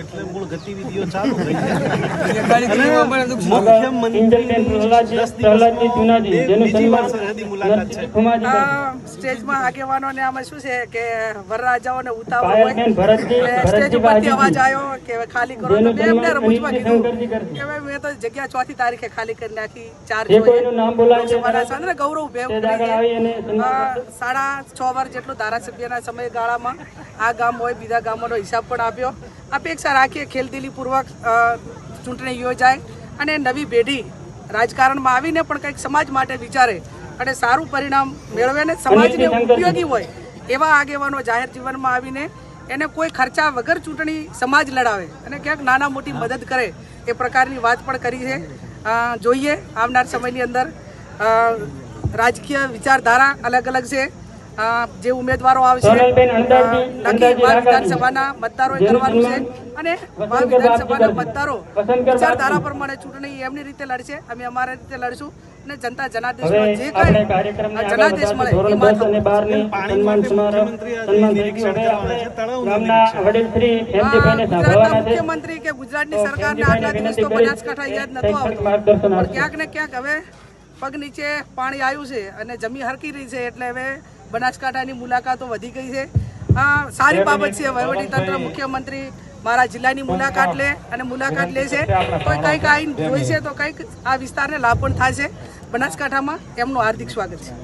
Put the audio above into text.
એટલે મૂળ ગતિવિધિઓ ચાલુ મુલાકાત છે. આમાં શું કે વરરાજાઓને ઉતાવળ હોય? સ્ટેજ ઉપરથી અવાજ આવ્યો કે ખાલી કરો. મેં એમને રમૂજમાં કીધું કે ભાઈ મેં તો જગ્યા ચોથી તારીખે ખાલી કરી નાખી ચાર જોઈએ. કોઈનું નામ બોલાય છે લોકસભાના સાંજે ગૌરવ આ સાડા છ વાર જેટલું ધારાસભ્યના સમયગાળામાં આ ગામ હોય બીજા ગામોનો હિસાબ પણ આપ્યો. અપેક્ષા રાખીએ ખેલદિલીપૂર્વક ચૂંટણી યોજાય અને નવી પેઢી રાજકારણમાં આવીને પણ કંઈક સમાજ માટે વિચારે અને સારું પરિણામ મેળવે ને સમાજને ઉપયોગી હોય એવા આગેવાનો જાહેર જીવનમાં આવીને એને કોઈ ખર્ચા વગર ચૂંટણી સમાજ લડાવે અને ક્યાંક નાના મોટી મદદ કરે એ પ્રકારની વાત પણ કરી છે. જોઈએ આવનાર સમયની અંદર રાજકીય વિચારધારા અલગ અલગ છે. જે ઉમેદવારો આવશે નક્કી વિધાનસભાના મતદારોએ કરવાનું છે અને વા વિધાનસભાના મતદારો વિચારધારા પ્રમાણે ચૂંટણી એમની રીતે લડશે અમે અમારા રીતે લડશું અને જનતા જનાદેશમાં જે કઈ જનાદેશ મળે એ માત્ર મુખ્યમંત્રી કે ગુજરાતની ની સરકારને આટલા દિવસ તો બનાસકાંઠા યાદ આવતો. માર્ગદર્શન પણ ક્યાંક ને ક્યાંક હવે પગ નીચે પાણી આવ્યું છે અને જમી હરકી રહી છે એટલે હવે બનાસકાંઠાની મુલાકાતો વધી ગઈ છે. આ સારી બાબત છે. વહીવટીતંત્ર મુખ્યમંત્રી મારા જિલ્લાની મુલાકાત લે અને મુલાકાત લે છે. તો કંઈક આવીને જોઈશે તો કંઈક આ વિસ્તારને લાભ પણ થશે. બનાસકાંઠામાં એમનું હાર્દિક સ્વાગત છે.